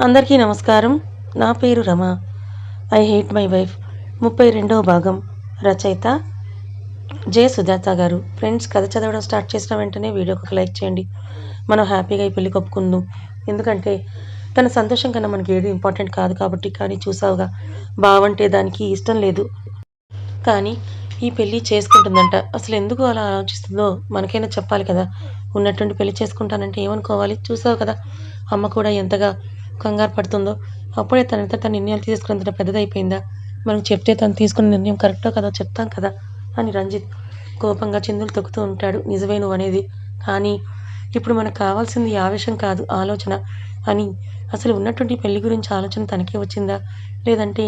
అందరికీ నమస్కారం. నా పేరు Rama. I hate my wife. ముప్పై రెండవ భాగం. రచయిత జే సుజాత గారు. ఫ్రెండ్స్ కథ చదవడం స్టార్ట్ చేసిన వెంటనే వీడియోకి ఒక లైక్ చేయండి. మనం హ్యాపీగా ఈ పెళ్ళి కొప్పుకుందాం. ఎందుకంటే తన సంతోషం కన్నా మనకి ఏది ఇంపార్టెంట్ కాదు కాబట్టి కానీ చూసావుగా బావంటే దానికి ఇష్టం లేదు. కానీ ఈ పెళ్ళి చేసుకుంటుందంట. అసలు ఎందుకు అలా ఆలోచిస్తుందో మనకైనా చెప్పాలి కదా. ఉన్నటువంటి పెళ్ళి చేసుకుంటానంటే ఏమనుకోవాలి? చూసావు కదా అమ్మ కూడా ఎంతగా కంగారు పడుతుందో? అప్పుడే తనంతా తన నిర్ణయాలు తీసుకున్నంత పెద్దదైపోయిందా? మనకు చెప్తే తను తీసుకున్న నిర్ణయం కరెక్టో కదా చెప్తాం కదా? అని రంజిత్ కోపంగా చిందులు తొక్కుతూ ఉంటాడు. నిజమే నువ్వు అనేది. కానీ ఇప్పుడు మనకు కావాల్సింది ఆవేశం కాదు ఆలోచన. అని అసలు ఉన్నటువంటి పెళ్ళి గురించి ఆలోచన తనకే వచ్చిందా? లేదంటే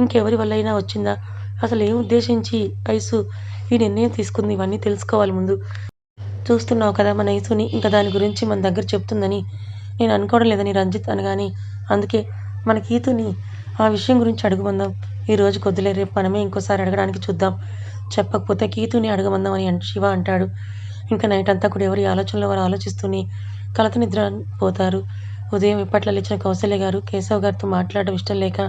ఇంకెవరి వల్ల అయినా వచ్చిందా? అసలు ఏం ఉద్దేశించి ఐసు ఈ నిర్ణయం తీసుకుంది? ఇవన్నీ తెలుసుకోవాలి ముందు. చూస్తున్నావు కదా మన ఐసుని? ఇంకా దాని గురించి మన దగ్గర చెప్తుందని నేను అనుకోవడం లేదని రంజిత్ అనగానే అందుకే మన గీతుని ఆ విషయం గురించి అడుగుమందాం. ఈ రోజు కొద్దిలే రేపు మనమే ఇంకోసారి అడగడానికి చూద్దాం. చెప్పకపోతే గీతుని అడగమందాం అని శివ అంటాడు. ఇంకా నైట్ అంతా కూడా ఎవరి ఆలోచనలో వారు ఆలోచిస్తూనే కలత నిద్ర పోతారు ఉదయం ఇప్పట్లో లేచిన కౌశల్య గారు కేశవ్ గారితో మాట్లాడడం ఇష్టం లేక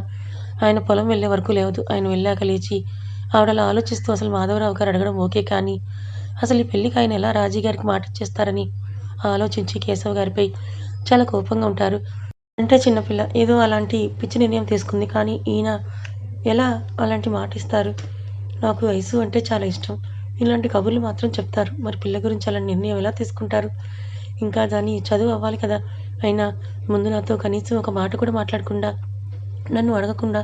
ఆయన పొలం వెళ్ళే వరకు లేదు ఆయన వెళ్ళాక లేచి ఆవిడలా ఆలోచిస్తూ అసలు మాధవరావు గారు అడగడం ఓకే కానీ అసలు ఈ పెళ్ళికి ఆయన ఎలా రాజీ గారికి మాట ఇచ్చేస్తారని ఆలోచించి కేశవ్ గారిపై చాలా కోపంగా ఉంటారు. అంటే చిన్నపిల్ల ఏదో అలాంటి పిచ్చి నిర్ణయం తీసుకుంది కానీ ఈయన ఎలా అలాంటి మాట ఇస్తారు? నాకు వయసు అంటే చాలా ఇష్టం. ఇలాంటి కబుర్లు మాత్రం చెప్తారు. మరి పిల్ల గురించి అలాంటి నిర్ణయం ఎలా తీసుకుంటారు? ఇంకా దాన్ని చదువు అవ్వాలి కదా. అయినా ముందు నాతో కనీసం ఒక మాట కూడా మాట్లాడకుండా నన్ను అడగకుండా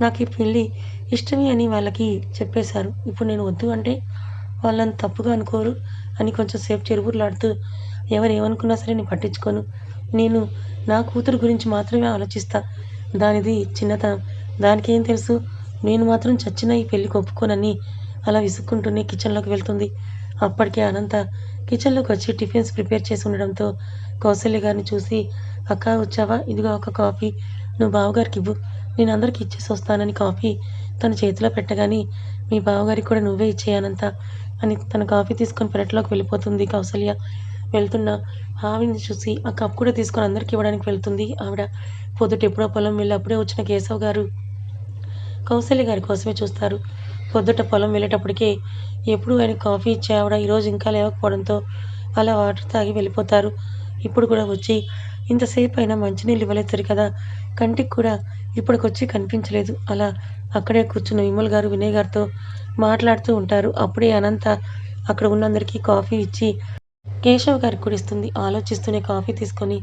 నాకు ఈ పెళ్ళి ఇష్టమే అని వాళ్ళకి చెప్పేశారు. ఇప్పుడు నేను వద్దు అంటే వాళ్ళని తప్పుగా అనుకోరు అని కొంచెం సేపు చెరువులాడుతూ ఎవరు ఏమనుకున్నా సరే నేను పట్టించుకోను. నేను నా కూతురు గురించి మాత్రమే ఆలోచిస్తా. దానిది చిన్నతనం. దానికేం తెలుసు? నేను మాత్రం చచ్చిన ఈ పెళ్ళికి ఒప్పుకోనని అలా విసుక్కుంటూనే కిచెన్లోకి వెళ్తుంది. అప్పటికే అనంత కిచెన్లోకి వచ్చి టిఫిన్స్ ప్రిపేర్ చేసి ఉండడంతో కౌశల్య గారిని చూసి అక్క వచ్చావా? ఇదిగో ఒక కాఫీ. నువ్వు బావగారికి ఇవ్వు. నేను అందరికి ఇచ్చేసి వస్తానని కాఫీ తన చేతిలో పెట్టగానే మీ బావగారికి కూడా నువ్వే ఇచ్చేయనంత అని తన కాఫీ తీసుకొని పెరట్లోకి వెళ్ళిపోతుంది కౌసల్య వెళ్తున్న ఆవిడని చూసి ఆ కప్ కూడా తీసుకొని అందరికి ఇవ్వడానికి వెళ్తుంది. ఆవిడ పొద్దుట ఎప్పుడో పొలం వెళ్ళి అప్పుడే వచ్చిన కేశవ్ గారు కౌశల్య గారి కోసమే చూస్తారు. పొద్దుట పొలం వెళ్ళేటప్పటికే ఎప్పుడు ఆయన కాఫీ ఇచ్చే ఆవిడ ఈరోజు ఇంకా లేవకపోవడంతో అలా వాటర్ తాగి వెళ్ళిపోతారు. ఇప్పుడు కూడా వచ్చి ఇంతసేపు అయినా మంచినీళ్ళు ఇవ్వలేదు కదా కంటికి కూడా ఇప్పటికొచ్చి కనిపించలేదు. అలా అక్కడే కూర్చున్న విమల్ గారు వినయ్ గారితో మాట్లాడుతూ ఉంటారు. అప్పుడే అనంత అక్కడ ఉన్నందరికీ కాఫీ ఇచ్చి కేశవ్ గారికి కూడా ఇస్తుంది. ఆలోచిస్తూనే కాఫీ తీసుకొని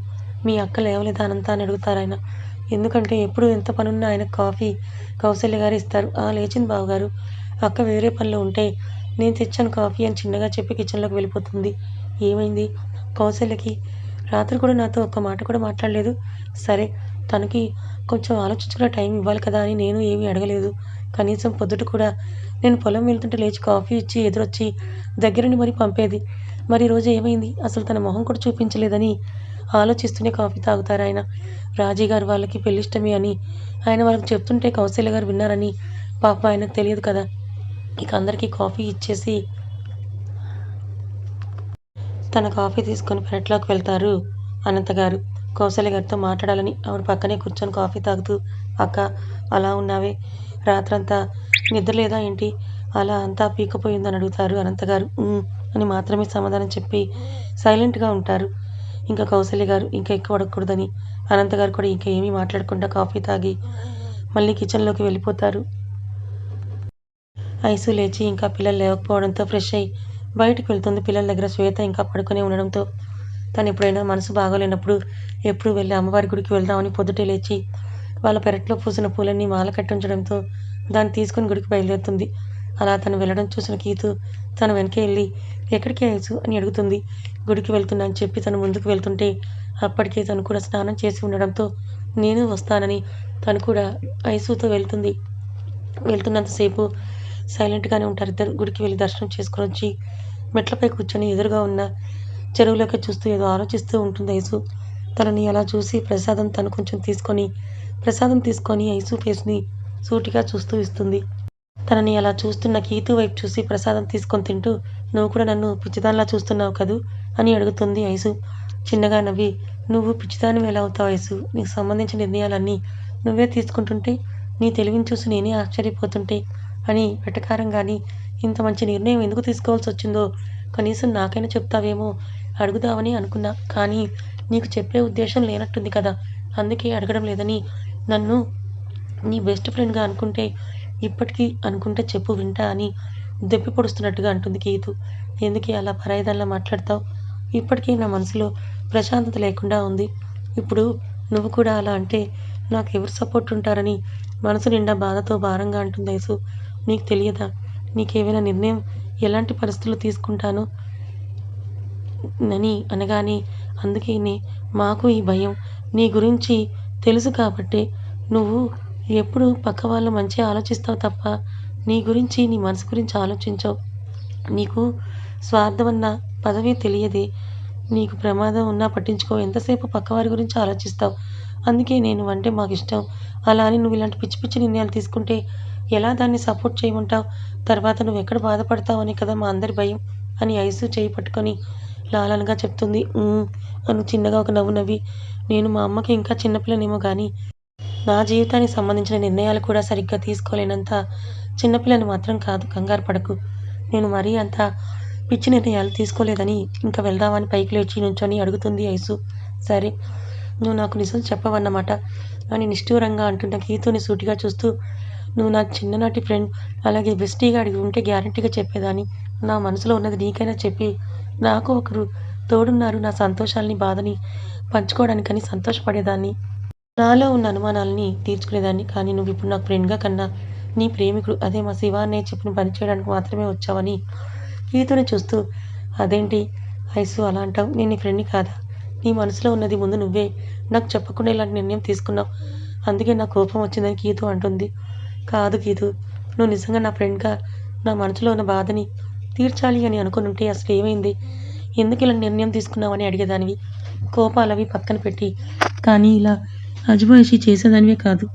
మీ అక్క లేవలేదా అనంతా అని అడుగుతారు ఆయన. ఎందుకంటే ఎప్పుడు ఎంత పనున్నా ఆయన కాఫీ కౌశల్య గారు ఇస్తారు. ఆ లేచింది బావగారు. అక్క వేరే పనిలో ఉంటే నేను తెచ్చాను కాఫీ అని చిన్నగా చెప్పి కిచెన్లోకి వెళ్ళిపోతుంది. ఏమైంది? కౌశల్యకి రాత్రి కూడా నాతో ఒక్క మాట కూడా మాట్లాడలేదు. సరే తనకి కొంచెం ఆలోచించుకునే టైం ఇవ్వాలి కదా అని నేను ఏమీ అడగలేదు. కనీసం పొద్దుట కూడా నేను పొలం వెళ్తుంటే లేచి కాఫీ ఇచ్చి ఎదురొచ్చి దగ్గరుండి మరి పంపేది. మరి ఈరోజు ఏమైంది? అసలు తన మొహం కూడా చూపించలేదని ఆలోచిస్తూనే కాఫీ తాగుతారు ఆయన. రాజీ గారు వాళ్ళకి పెళ్ళిష్టమే అని ఆయన వాళ్ళకి చెప్తుంటే కౌశల్య గారు విన్నారని పాప ఆయనకు తెలియదు కదా. ఇక అందరికీ కాఫీ ఇచ్చేసి తన కాఫీ తీసుకొని పెరట్లోకి వెళ్తారు అనంత గారు. కౌశల్య గారితో మాట్లాడాలని ఆవిడ పక్కనే కూర్చొని కాఫీ తాగుతూ అక్క అలా ఉన్నావే? రాత్రంతా నిద్ర లేదా ఏంటి? అలా అంతా పీకపోయిందని అడుగుతారు అనంత గారు. అని మాత్రమే సమాధానం చెప్పి సైలెంట్గా ఉంటారు. ఇంకా కౌశల్య గారు ఇంకా ఎక్కువ అడగకూడదని అనంత గారు కూడా ఇంకా ఏమీ మాట్లాడకుండా కాఫీ తాగి మళ్ళీ కిచెన్లోకి వెళ్ళిపోతారు. ఐసు లేచి ఇంకా పిల్లలు లేకపోవడంతో ఫ్రెష్ అయ్యి బయటకు వెళ్తుంది. పిల్లల దగ్గర శ్వేత ఇంకా పడుకొని ఉండడంతో తను ఎప్పుడైనా మనసు బాగోలేనప్పుడు ఎప్పుడు వెళ్ళి అమ్మవారి గుడికి వెళ్దామని పొద్దుటే లేచి వాళ్ళ పెరట్లో పూసిన పూలన్నీ మాల కట్టించడంతో దాన్ని తీసుకుని గుడికి బయలుదేరుతుంది. అలా తను వెళ్ళడం చూసిన కీతు తన వెనకే వెళ్ళి ఎక్కడికి ఐసు అని అడుగుతుంది. గుడికి వెళ్తున్నా అని చెప్పి తను ముందుకు వెళ్తుంటే అప్పటికే తను కూడా స్నానం చేసి ఉండడంతో నేను వస్తానని తను కూడా ఐసుతో వెళ్తుంది. వెళ్తున్నంతసేపు సైలెంట్గానే ఉంటారు ఇద్దరు. గుడికి వెళ్ళి దర్శనం చేసుకొని వచ్చి మెట్లపై కూర్చొని ఎదురుగా ఉన్న చెరువులోకి చూస్తూ ఏదో ఆలోచిస్తూ ఉంటుంది ఐసు తనని అలా చూసి ప్రసాదం తను కొంచెం తీసుకొని ప్రసాదం తీసుకొని ఐసు ఫేస్ని సూటిగా చూస్తూ ఇస్తుంది. తనని అలా చూస్తున్న కీతు వైపు చూసి ప్రసాదం తీసుకొని తింటూ నువ్వు కూడా నన్ను పిచ్చిదానిలా చూస్తున్నావు కదూ? అని అడుగుతుంది ఐసు చిన్నగా నవ్వి నువ్వు పిచ్చిదానివి ఎలా అవుతావు ఐసు నీకు సంబంధించిన నిర్ణయాలన్నీ నువ్వే తీసుకుంటుంటే నీ తెలివిని చూసి నేనే ఆశ్చర్యపోతుంటే అని వెటకారంగాని ఇంత మంచి నిర్ణయం ఎందుకు తీసుకోవాల్సి వచ్చిందో? కనీసం నాకైనా చెప్తావేమో అడుగుదామని అనుకున్నా. కానీ నీకు చెప్పే ఉద్దేశం లేనట్టుంది కదా. అందుకే అడగడం లేదని నన్ను నీ బెస్ట్ ఫ్రెండ్గా అనుకుంటే ఇప్పటికీ అనుకుంటే చెప్పు వింటా అని దెప్పి పొడుస్తున్నట్టుగా అంటుంది గీతు ఎందుకే అలా పరాయిదల్లా మాట్లాడతావు? ఇప్పటికీ నా మనసులో ప్రశాంతత లేకుండా ఉంది. ఇప్పుడు నువ్వు కూడా అలా అంటే నాకు ఎవరు సపోర్ట్ ఉంటారని మనసు నిండా బాధతో భారంగా అంటుంది యేసు నీకు తెలియదా? నీకేమైనా నిర్ణయం ఎలాంటి పరిస్థితులు తీసుకుంటాను? అని అనగానే అందుకేనే మాకు ఈ భయం. నీ గురించి తెలుసు కాబట్టి నువ్వు ఎప్పుడు పక్క వాళ్ళు మంచిగా ఆలోచిస్తావు తప్ప నీ గురించి నీ మనసు గురించి ఆలోచించవు. నీకు స్వార్థం అన్న పదవి తెలియదే. నీకు ప్రమాదం ఉన్నా పట్టించుకో. ఎంతసేపు పక్కవారి గురించి ఆలోచిస్తావు? అందుకే నేను అంటే మాకు ఇష్టం అలా అని నువ్వు ఇలాంటి పిచ్చి పిచ్చి నిర్ణయాలు తీసుకుంటే ఎలా దాన్ని సపోర్ట్ చేయమంటావు? తర్వాత నువ్వు ఎక్కడ బాధపడతావు అని కదా మా అందరి భయం అని ఐసు చేయి పట్టుకొని లాలనగా చెప్తుంది. అని చిన్నగా ఒక నవ్వు నవ్వి. నేను మా అమ్మకి ఇంకా చిన్నపిల్లనేమో కానీ నా జీవితానికి సంబంధించిన నిర్ణయాలు కూడా సరిగ్గా తీసుకోలేనంత చిన్నపిల్లని మాత్రం కాదు కంగారు పడకు. నేను మరీ అంత పిచ్చి నిర్ణయాలు తీసుకోలేదని ఇంకా వెళ్దామని పైకి లేచి నుంచొని అడుగుతుంది ఐసు. సరే నువ్వు నాకు నిజం చెప్పవన్నమాట. అని నిష్ఠూరంగా అంటున్న గీతుని సూటిగా చూస్తూ నువ్వు నా చిన్ననాటి ఫ్రెండ్ అలాగే బెస్టీగా అడిగి ఉంటే గ్యారంటీగా చెప్పేదాన్ని. నా మనసులో ఉన్నది నీకైనా చెప్పి నాకు ఒకరు తోడున్నారు నా సంతోషాలని బాధని పంచుకోవడానికని సంతోషపడేదాన్ని. నాలో ఉన్న అనుమానాలని తీర్చుకునేదాన్ని. కానీ నువ్వు ఇప్పుడు నాకు ఫ్రెండ్గా కన్నా నీ ప్రేమికుడు. అదే మా శివ అనే చెప్పిన పని చేయడానికి మాత్రమే వచ్చావని ఈతను చూస్తూ అదేంటి? ఐసు అలా అంటావు? నేను నీ ఫ్రెండ్ని కాదా? నీ మనసులో ఉన్నది ముందు నువ్వే. నాకు చెప్పకుండా ఇలాంటి నిర్ణయం తీసుకున్నావు. అందుకే నా కోపం వచ్చిందని గీతు అంటుంది. కాదు గీతు నువ్వు నిజంగా నా ఫ్రెండ్గా? నా మనసులో ఉన్న బాధని తీర్చాలి అని అనుకుని ఉంటే అసలు ఏమైంది? ఎందుకు ఇలా నిర్ణయం తీసుకున్నావని అడిగేదానివి. అవి పక్కన పెట్టి కానీ ఇలా అజమాయిషి చేసేదానివే కాదు.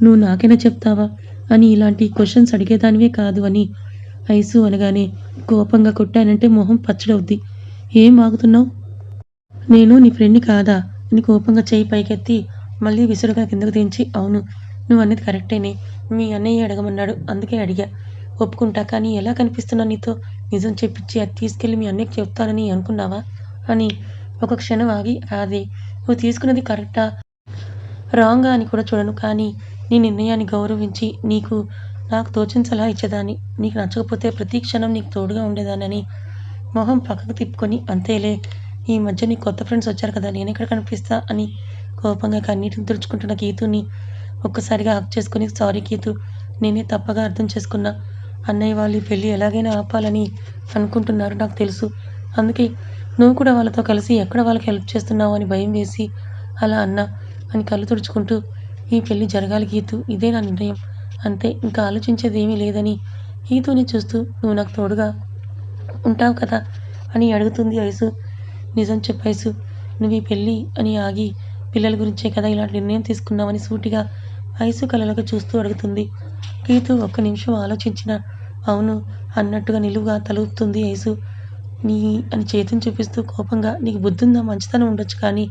నువ్వు నాకైనా చెప్తావా? అని ఇలాంటి క్వశ్చన్స్ అడిగేదానివే కాదు అని. ఐసు అనగానే కోపంగా కొట్టానంటే మొహం పచ్చడవుద్ది. ఏం ఆగుతున్నావు? నేను నీ ఫ్రెండ్ని కాదా? అని కోపంగా చేయి పైకెత్తి మళ్ళీ విసురుగా కిందకు దించి అవును నువ్వు అన్నది కరెక్టేనే మీ అన్నయ్య అడగమన్నాడు అందుకే అడిగా. ఒప్పుకుంటా కానీ ఎలా కనిపిస్తున్నా నీతో? నిజం చెప్పించి అది తీసుకెళ్ళి మీ అన్నయ్యకి చెప్తానని అనుకున్నావా? అని ఒక క్షణం ఆగి అది నువ్వు తీసుకున్నది కరెక్టా రాంగా అని కూడా చూడను కానీ నీ నిర్ణయాన్ని గౌరవించి నీకు నాకు తోచిన సలహా ఇచ్చేదాన్ని. నీకు నచ్చకపోతే ప్రతి క్షణం నీకు తోడుగా ఉండేదానని మొహం పక్కకు తిప్పుకొని అంతేలే ఈ మధ్య నీ కొత్త ఫ్రెండ్స్ వచ్చారు కదా నేను ఎక్కడ కనిపిస్తా? అని కోపంగా కన్నీటిని తుడుచుకుంటున్న గీతుని ఒక్కసారిగా హక్ చేసుకుని సారీ గీతు నేనే తప్పగా అర్థం చేసుకున్నా. అన్నయ్య వాళ్ళు పెళ్ళి ఎలాగైనా ఆపాలని అనుకుంటున్నారు నాకు తెలుసు. అందుకే నువ్వు కూడా వాళ్ళతో కలిసి ఎక్కడ వాళ్ళకి హెల్ప్ చేస్తున్నావు? అని భయం వేసి అలా అన్నా అని కళ్ళు తుడుచుకుంటూ ఈ పెళ్ళి జరగాలి గీతు ఇదే నా నిర్ణయం. అంతే ఇంకా ఆలోచించేది ఏమీ లేదని గీతుని చూస్తూ నువ్వు నాకు తోడుగా ఉంటావు కదా అని అడుగుతుంది ఐసు. నిజం చెప్పైసు నువ్వు ఈ పెళ్ళి అని ఆగి పిల్లల గురించే కదా ఇలాంటి నిర్ణయం తీసుకున్నావని సూటిగా ఐసు కళ్ళలోకి చూస్తూ అడుగుతుంది. గీతు ఒక్క నిమిషం ఆలోచించిన అవును అన్నట్టుగా నిలువుగా తలుపుతుంది ఐసు. నీ అని చేతిని చూపిస్తూ కోపంగా నీకు బుద్ధుందా మంచితనం ఉండొచ్చు కానీ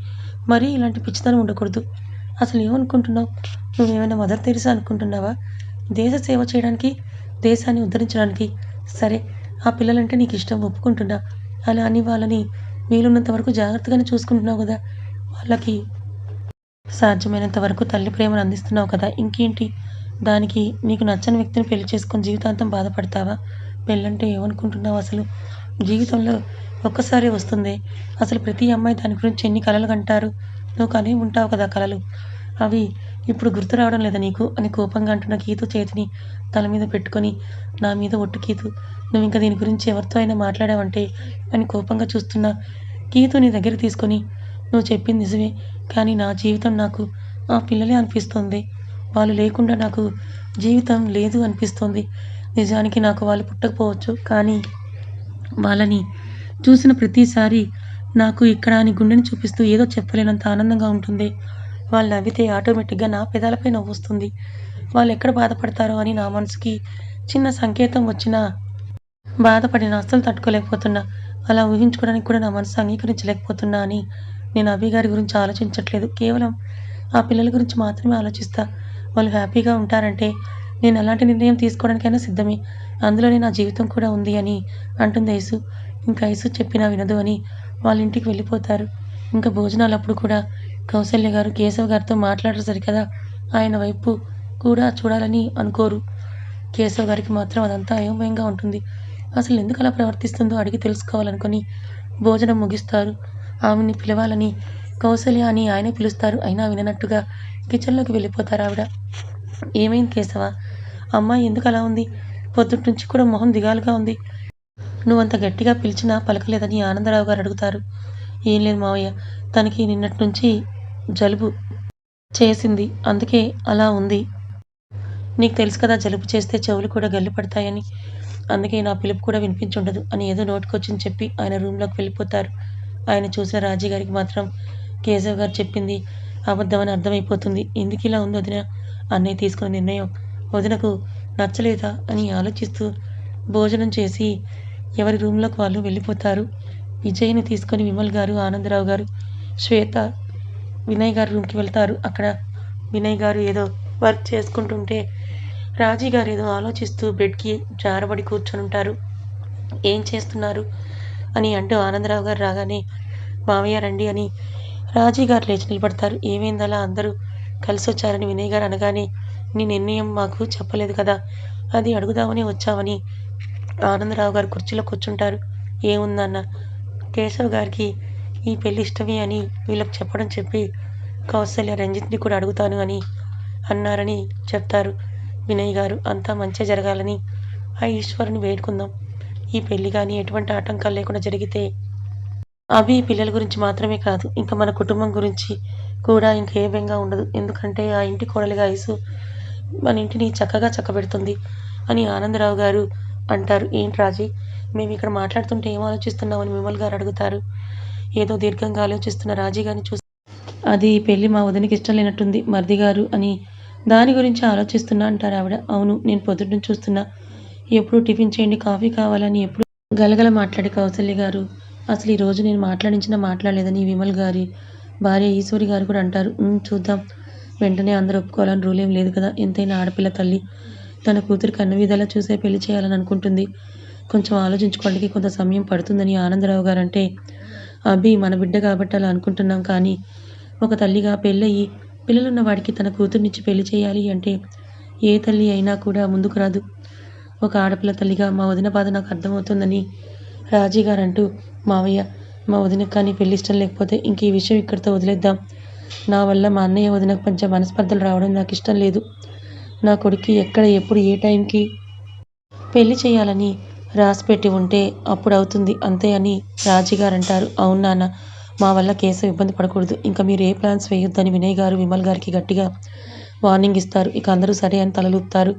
మరీ ఇలాంటి పిచ్చితనం ఉండకూడదు. అసలు ఏమనుకుంటున్నావు నువ్వేమైనా మదర్ తెరిసా అనుకుంటున్నావా? దేశ సేవ చేయడానికి దేశాన్ని ఉద్ధరించడానికి. సరే ఆ పిల్లలంటే నీకు ఇష్టం ఒప్పుకుంటున్నా. అలా అని వాళ్ళని వీలున్నంత వరకు జాగ్రత్తగానే చూసుకుంటున్నావు కదా. వాళ్ళకి సాధ్యమైనంత వరకు తల్లి ప్రేమను అందిస్తున్నావు కదా. ఇంకేంటి? దానికి నీకు నచ్చని వ్యక్తిని పెళ్ళి చేసుకొని జీవితాంతం బాధపడతావా? పెళ్ళంటే ఏమనుకుంటున్నావు అసలు? జీవితంలో ఒక్కసారి వస్తుంది. అసలు ప్రతి అమ్మాయి దాని గురించి ఎన్ని కలలు కంటారు? నువ్వు కనే ఉంటావు కదా కలలు. అవి ఇప్పుడు గుర్తు రావడం లేదా నీకు? అని కోపంగా అంటున్న కీతు చేతిని తల మీద పెట్టుకొని నా మీద ఒట్టు కీతు. నువ్వు ఇంకా దీని గురించి ఎవరితో అయినా మాట్లాడావంటే? అని కోపంగా చూస్తున్న కీతు నీ దగ్గర తీసుకొని నువ్వు చెప్పింది నిజమే కానీ నా జీవితం నాకు ఆ పిల్లలే అనిపిస్తుంది. వాళ్ళు లేకుండా నాకు జీవితం లేదు అనిపిస్తుంది. నిజానికి నాకు వాళ్ళు పుట్టకపోవచ్చు కానీ వాళ్ళని చూసిన ప్రతిసారి నాకు ఇక్కడ నీ గుండెని చూపిస్తూ ఏదో చెప్పలేనంత ఆనందంగా ఉంటుంది. వాళ్ళు నవ్వితే ఆటోమేటిక్గా నా పెదాలపై నవ్వు వస్తుంది వాళ్ళు ఎక్కడ బాధపడతారో అని నా మనసుకి చిన్న సంకేతం వచ్చినా బాధపడిన అస్సలు తట్టుకోలేకపోతున్నా. అలా ఊహించుకోవడానికి కూడా నా మనసు అంగీకరించలేకపోతున్నా అని నేను అభి గారి గురించి ఆలోచించట్లేదు. కేవలం ఆ పిల్లల గురించి మాత్రమే ఆలోచిస్తా. వాళ్ళు హ్యాపీగా ఉంటారంటే నేను అలాంటి నిర్ణయం తీసుకోవడానికైనా సిద్ధమే. అందులోనే నా జీవితం కూడా ఉంది అని అంటుంది ఐసు. ఇంకా ఐసు చెప్పినా వినదు అని వాళ్ళ ఇంటికి వెళ్ళిపోతారు. ఇంకా భోజనాలు అప్పుడు కూడా కౌసల్య గారు కేశవ్ గారితో మాట్లాడరు సరికదా? ఆయన వైపు కూడా చూడాలని అనుకోరు. కేశవ్ గారికి మాత్రం అదంతా అయోమయంగా ఉంటుంది. అసలు ఎందుకు అలా ప్రవర్తిస్తుందో అడిగి తెలుసుకోవాలనుకొని భోజనం ముగిస్తారు. ఆమెని పిలవాలని కౌసల్య అని ఆయనే పిలుస్తారు. అయినా విననట్టుగా కిచెన్లోకి వెళ్ళిపోతారు ఆవిడ. ఏమైంది కేశవ? అమ్మాయి ఎందుకు అలా ఉంది? పొద్దుటి నుంచి కూడా మొహం దిగాలుగా ఉంది. నువ్వంత గట్టిగా పిలిచినా పలకలేదని ఆనందరావు గారు అడుగుతారు. ఏం లేదు మావయ్య తనకి నిన్నటి నుంచి జలుబు చేసింది. అందుకే అలా ఉంది. నీకు తెలుసు కదా జలుబు చేస్తే చెవులు కూడా గల్లి పడతాయని. అందుకే నా పిలుపు కూడా వినిపించుండదు అని ఏదో నోటుకొచ్చింది చెప్పి ఆయన రూమ్లోకి వెళ్ళిపోతారు. ఆయన చూసిన రాజీ గారికి మాత్రం కేశవ్ గారు చెప్పింది అబద్ధమని అర్థమైపోతుంది. ఎందుకు ఇలా ఉంది వదిన? అన్నయ్య తీసుకున్న నిర్ణయం వదినకు నచ్చలేదా అని ఆలోచిస్తూ భోజనం చేసి ఎవరి రూమ్లోకి వాళ్ళు వెళ్ళిపోతారు? విజయ్ని తీసుకొని విమల్ గారు ఆనందరావు గారు శ్వేత వినయ్ గారి రూమ్కి వెళ్తారు. అక్కడ వినయ్ గారు ఏదో వర్క్ చేసుకుంటుంటే రాజీ గారు ఏదో ఆలోచిస్తూ బెడ్కి జారబడి కూర్చొని ఉంటారు. ఏం చేస్తున్నారు? అని అంటూ ఆనందరావు గారు రాగానే మావయ్య రండి అని రాజీ గారు లేచి నిలబడతారు. ఏమైందలా అందరూ కలిసి వచ్చారని వినయ్ గారు అనగానే నీ నిర్ణయం మాకు చెప్పలేదు కదా అది అడుగుదామని వచ్చామని ఆనందరావు గారు కుర్చీలో కూర్చుంటారు. ఏముందన్న? కేశవ్ గారికి ఈ పెళ్ళి ఇష్టమే అని వీళ్ళకి చెప్పడం చెప్పి కౌశల్య రంజిత్ని కూడా అడుగుతాను అని అన్నారని చెప్తారు. వినయ్ గారు అంతా మంచి జరగాలని ఆ ఈశ్వరుని వేడుకుందాం. ఈ పెళ్ళి కానీ ఎటువంటి ఆటంకాలు లేకుండా జరిగితే అవి పిల్లల గురించి మాత్రమే కాదు ఇంకా మన కుటుంబం గురించి కూడా ఇంకా ఏ బెంగా ఉండదు. ఎందుకంటే ఆ ఇంటి కోడలిగా ఐసు మన ఇంటిని చక్కగా చక్కబెడుతుంది అని ఆనందరావు గారు అంటారు. ఏంటి రాజీ? మేము ఇక్కడ మాట్లాడుతుంటే ఏం ఆలోచిస్తున్నామని విమల్ గారు అడుగుతారు. ఏదో దీర్ఘంగా ఆలోచిస్తున్న రాజీ గారిని చూసి అది పెళ్ళి పెళ్ళి మా వదినకి ఇష్టం లేనట్టుంది మర్ది గారు అని దాని గురించి ఆలోచిస్తున్నా అంటారు ఆవిడ. అవును నేను పొద్దున్న చూస్తున్నా. ఎప్పుడు టిఫిన్ చేయండి కాఫీ కావాలని ఎప్పుడు గలగల మాట్లాడే కౌసల్య గారు. అసలు ఈ రోజు నేను మాట్లాడించిన మాట్లాడలేదని విమల్ గారి భార్య ఈశ్వరి గారు కూడా అంటారు. చూద్దాం. వెంటనే అందరూ ఒప్పుకోవాలని రూల్ ఏం లేదు కదా. ఎంతైనా ఆడపిల్ల తల్లి. తన కూతురికి అన్ని విధాలా చూసే పెళ్ళి చేయాలని అనుకుంటుంది. కొంచెం ఆలోచించుకోవడానికి కొంత సమయం పడుతుందని ఆనందరావు గారంటే అభి మన బిడ్డ కాబట్టి అలా అనుకుంటున్నాం కానీ ఒక తల్లిగా పెళ్ళయి పిల్లలున్న వాడికి తన కూతుర్నిచ్చి పెళ్ళి చేయాలి అంటే ఏ తల్లి అయినా కూడా ముందుకు రాదు. ఒక ఆడపిల్ల తల్లిగా మా వదిన బాధ నాకు అర్థమవుతుందని రాజీ గారంటూ మావయ్య మా వదినకు కానీ పెళ్ళి ఇష్టం లేకపోతే ఇంక ఈ విషయం ఇక్కడితో వదిలేద్దాం. నా వల్ల మా అన్నయ్య వదినకు మధ్య మనస్పర్ధలు రావడం నాకు ఇష్టం లేదు. నా కొడుక్కి ఎక్కడ ఎప్పుడు ఏ టైంకి? పెళ్ళి చేయాలని రాసిపెట్టి ఉంటే అప్పుడు అవుతుంది అంతే అని రాజీగారు అంటారు అవును నాన్న మా వల్ల కేసు ఇబ్బంది పడకూడదు. ఇంకా మీరు ఏ ప్లాన్స్ వేయొద్దని వినయ్ గారు విమల్ గారికి గట్టిగా వార్నింగ్ ఇస్తారు. ఇక అందరూ సరే అని తలలుపుతారు.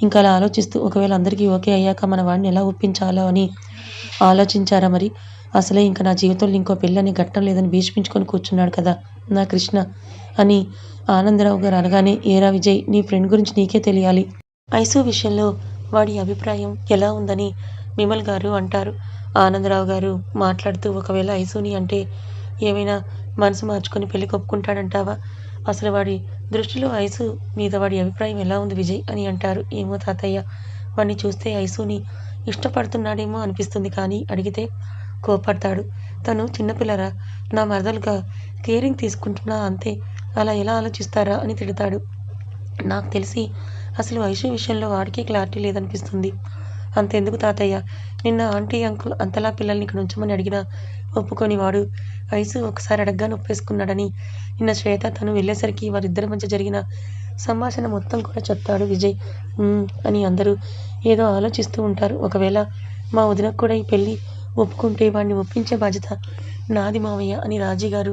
ఇంకా అలా ఆలోచిస్తూ ఒకవేళ అందరికీ ఓకే అయ్యాక మన వాడిని ఎలా ఒప్పించాలో అని ఆలోచించారా మరి? అసలే ఇంకా నా జీవితంలో ఇంకో పెళ్ళని ఘట్టం లేదని భీష్మించుకొని కూర్చున్నాడు కదా నా కృష్ణ అని ఆనందరావు గారు అనగానే ఏరా విజయ్ నీ ఫ్రెండ్ గురించి నీకే తెలియాలి. ఐసు విషయంలో వాడి అభిప్రాయం ఎలా ఉందని విమల్ గారు అంటారు. ఆనందరావు గారు మాట్లాడుతూ ఒకవేళ ఐసుని అంటే ఏమైనా మనసు మార్చుకొని పెళ్ళి కొప్పుకుంటాడంటావా అసలు వాడి దృష్టిలో ఐసు మీద వాడి అభిప్రాయం ఎలా ఉంది విజయ్? అని అంటారు. ఏమో తాతయ్య వాడిని చూస్తే ఐసుని ఇష్టపడుతున్నాడేమో అనిపిస్తుంది కానీ అడిగితే కోపడతాడు. తను చిన్నపిల్లరా? నా మరదలుగా కేరింగ్ తీసుకుంటున్నా అంతే. అలా ఎలా ఆలోచిస్తారా అని తిడతాడు. నాకు తెలిసి అసలు ఐషు విషయంలో వాడికి క్లారిటీ లేదనిపిస్తుంది. అంతెందుకు తాతయ్య? నిన్న ఆంటీ అంకుల్ అంతలా పిల్లల్ని ఇక్కడ ఉంచమని అడిగినా ఒప్పుకొని వాడు ఐసు ఒకసారి అడగ్గా ఒప్పేసుకున్నాడని. నిన్న శ్వేత తను వెళ్ళేసరికి వారిద్దరి మధ్య జరిగిన సంభాషణ మొత్తం కూడా చెప్తాడు విజయ్. అని అందరూ ఏదో ఆలోచిస్తూ ఉంటారు. ఒకవేళ మా వదినకు కూడా ఈ పెళ్ళి ఒప్పుకుంటే వాడిని ఒప్పించే బాధ్యత నాది మావయ్య అని రాజీ గారు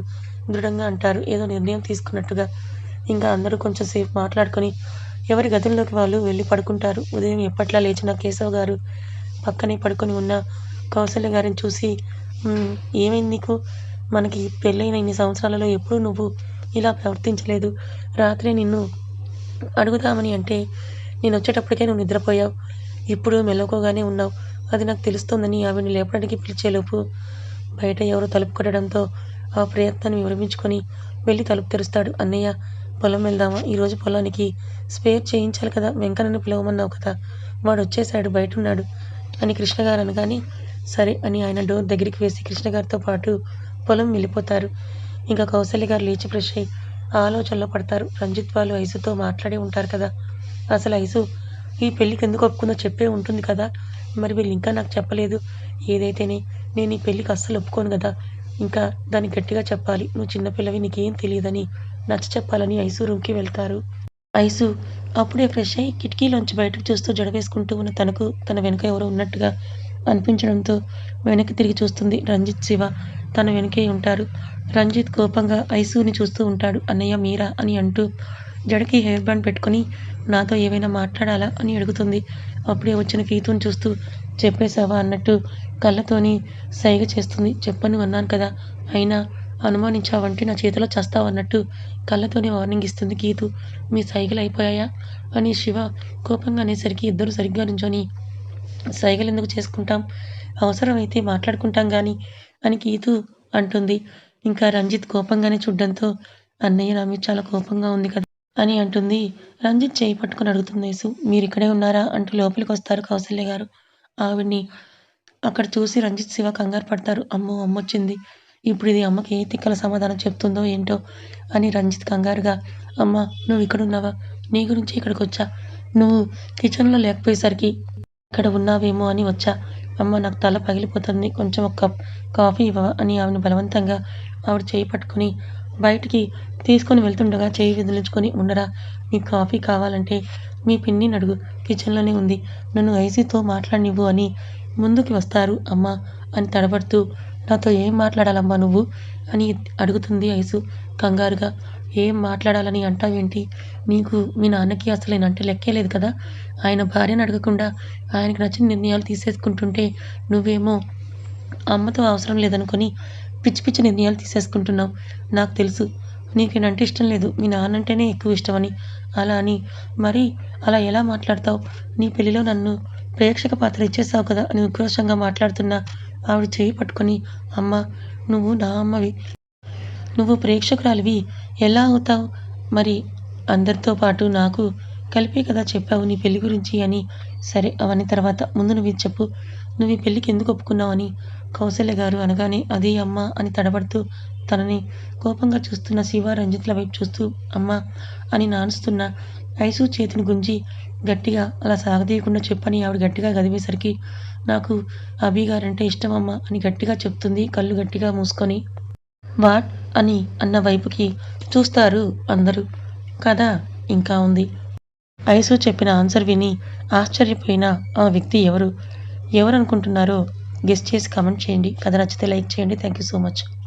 దృఢంగా అంటారు. ఏదో నిర్ణయం తీసుకున్నట్టుగా ఇంకా అందరూ కొంచెం సేపు మాట్లాడుకొని ఎవరి గదుల్లోకి వాళ్ళు వెళ్ళి పడుకుంటారు. ఉదయం ఎప్పట్లా లేచిన కేశవ్ గారు పక్కనే పడుకొని ఉన్న కౌశల్య గారిని చూసి ఏమైంది నీకు? మనకి పెళ్ళైన ఇన్ని సంవత్సరాలలో ఎప్పుడూ నువ్వు ఇలా ప్రవర్తించలేదు. రాత్రే నిన్ను అడుగుదామని అంటే నేను వచ్చేటప్పటికే నువ్వు నిద్రపోయావు. ఇప్పుడు మెలకుగానే ఉన్నావు. అది నాకు తెలుస్తుందని ఆవిడని లేపడానికి పిలిచేలోపు బయట ఎవరో తలుపు కొట్టడంతో ఆ ప్రయత్నాన్ని విరమించుకొని వెళ్ళి తలుపు తెరుస్తాడు అన్నయ్య. పొలం వెళ్దామా? ఈరోజు పొలానికి స్పేర్ చేయించాలి కదా? వెంకన్నను పిలవమన్నావు కదా? వాడు వచ్చేసాడు బయటున్నాడు అని కృష్ణగారు అనగానే సరే అని ఆయన డోర్ దగ్గరికి వేసి కృష్ణగారితో పాటు పొలం వెళ్ళిపోతారు. ఇంకా కౌశల్య గారు లేచి ఫ్రెష్ అయ్యి ఆలోచనలో పడతారు. రంజిత్ వాళ్ళు ఐసుతో మాట్లాడి ఉంటారు కదా? అసలు ఐసు ఈ పెళ్ళికి ఎందుకు ఒప్పుకుందో చెప్పే ఉంటుంది కదా? మరి వీళ్ళు ఇంకా నాకు చెప్పలేదు. ఏదైతేనే నేను ఈ పెళ్ళికి అస్సలు ఒప్పుకోను కదా? ఇంకా దాన్ని గట్టిగా చెప్పాలి. నువ్వు చిన్నపిల్లవి నీకేం తెలియదని. నచ్చ చెప్పాలని ఐసు రూమ్కి వెళ్తారు. ఐసు అప్పుడే ఫ్రెష్ అయ్యి కిటికీలోంచి బయటకు చూస్తూ జడవేసుకుంటూ ఉన్న తనకు తన వెనుక ఎవరో ఉన్నట్టుగా అనిపించడంతో వెనక్కి తిరిగి చూస్తుంది రంజిత్ శివ. తన వెనుకే ఉంటారు. రంజిత్ కోపంగా ఐసుని చూస్తూ ఉంటాడు. అన్నయ్య మీరా? అని అంటూ జడకి హెయిర్ బ్యాండ్ పెట్టుకొని నాతో ఏవైనా మాట్లాడాలా? అని అడుగుతుంది. అప్పుడే వచ్చిన గీతుని చూస్తూ చెప్పేశావా? అన్నట్టు కళ్ళతోని సైగ చేస్తుంది. చెప్పను అన్నాను కదా. అయినా అనుమానించావంటే నా చేతిలో చస్తావన్నట్టు కళ్ళతోనే వార్నింగ్ ఇస్తుంది గీతు మీ సైగలు అయిపోయాయా? అని శివ కోపంగా అనేసరికి ఇద్దరు సరిగ్గా నుంచొని సైగలు ఎందుకు చేసుకుంటాం? అవసరమైతే మాట్లాడుకుంటాం కానీ అని గీతు అంటుంది. ఇంకా రంజిత్ కోపంగానే చూడ్డంతో అన్నయ్య నా మీద చాలా కోపంగా ఉంది కదా అని అంటుంది. రంజిత్ చేయి పట్టుకుని అడుగుతుంది యేసు మీరు ఇక్కడే ఉన్నారా? అంటూ లోపలికి వస్తారు కౌసల్య గారు. ఆవిడ్ని అక్కడ చూసి రంజిత్ శివ కంగారు పడతారు. అమ్మో అమ్మొచ్చింది. ఇప్పుడు ఇది అమ్మకి ఏ తిక్కల సమాధానం చెప్తుందో ఏంటో అని రంజిత్ కంగారుగా అమ్మ నువ్వు ఇక్కడ ఉన్నావా నీ గురించి ఇక్కడికి వచ్చా నువ్వు కిచెన్లో లేకపోయేసరికి ఇక్కడ ఉన్నావేమో అని వచ్చా. అమ్మ నాకు తల పగిలిపోతుంది. కొంచెం ఒక కప్ కాఫీ ఇవ్వవా అని ఆవిని బలవంతంగా ఆవిడ చేయి పట్టుకొని బయటికి తీసుకొని వెళ్తుండగా చేయి విదిలించుకొని ఉండరా నీకు కాఫీ కావాలంటే మీ పిన్ని నడుగు కిచెన్లోనే ఉంది. నన్ను ఐసీతో మాట్లాడినివ్వు అని ముందుకి వస్తారు. అమ్మ అని తడబడుతూ నాతో ఏం మాట్లాడాలమ్మా నువ్వు? అని అడుగుతుంది ఐసు కంగారుగా. ఏం మాట్లాడాలని అంటావేంటి? నీకు మీ నాన్నకి అసలు నేనంటే లెక్కే లేదు కదా? ఆయన భార్యను అడగకుండా ఆయనకి నచ్చిన నిర్ణయాలు తీసేసుకుంటుంటే నువ్వేమో అమ్మతో అవసరం లేదనుకొని పిచ్చి పిచ్చి నిర్ణయాలు తీసేసుకుంటున్నావు. నాకు తెలుసు. నీకు నేనంటే ఇష్టం లేదు. మీ నాన్నంటేనే ఎక్కువ ఇష్టమని. అలా అని. మరి అలా ఎలా మాట్లాడతావు? నీ పెళ్ళిలో నన్ను ప్రేక్షక పాత్ర ఇచ్చేసావు కదా అని ఉక్రోషంగా మాట్లాడుతున్నా ఆవిడ చేయి పట్టుకొని అమ్మ నువ్వు నా అమ్మవి. నువ్వు ప్రేక్షకురాలివి. ఎలా అవుతావు? మరి అందరితో పాటు నాకు కలిపే కదా చెప్పావు నీ పెళ్ళి గురించి అని. సరే అవన్నీ తర్వాత. ముందు నువ్వు ఇది చెప్పు. నువ్వు ఈ పెళ్ళికి ఎందుకు ఒప్పుకున్నావు అని కౌశల్య గారు అనగానే అదే అమ్మ అని తడబడుతూ తనని కోపంగా చూస్తున్న శివ రంజిత్ల వైపు చూస్తూ అమ్మ అని నానుస్తున్న ఐసు చేతిని గుంజి గట్టిగా అలా సాగదీయకుండా చెప్పని ఆవిడ గట్టిగా గదివేసరికి నాకు అభి గారంటే ఇష్టమమ్మా అని గట్టిగా చెప్తుంది కళ్ళు గట్టిగా మూసుకొని. వాట్? అని అన్న వైపుకి చూస్తారు అందరూ కథ ఇంకా ఉంది. ఐసు చెప్పిన ఆన్సర్ విని ఆశ్చర్యపోయిన ఆ వ్యక్తి ఎవరు? ఎవరు అనుకుంటున్నారో గెస్ట్ చేసి కమెంట్ చేయండి. కథ నచ్చితే లైక్ చేయండి. Thank you so much.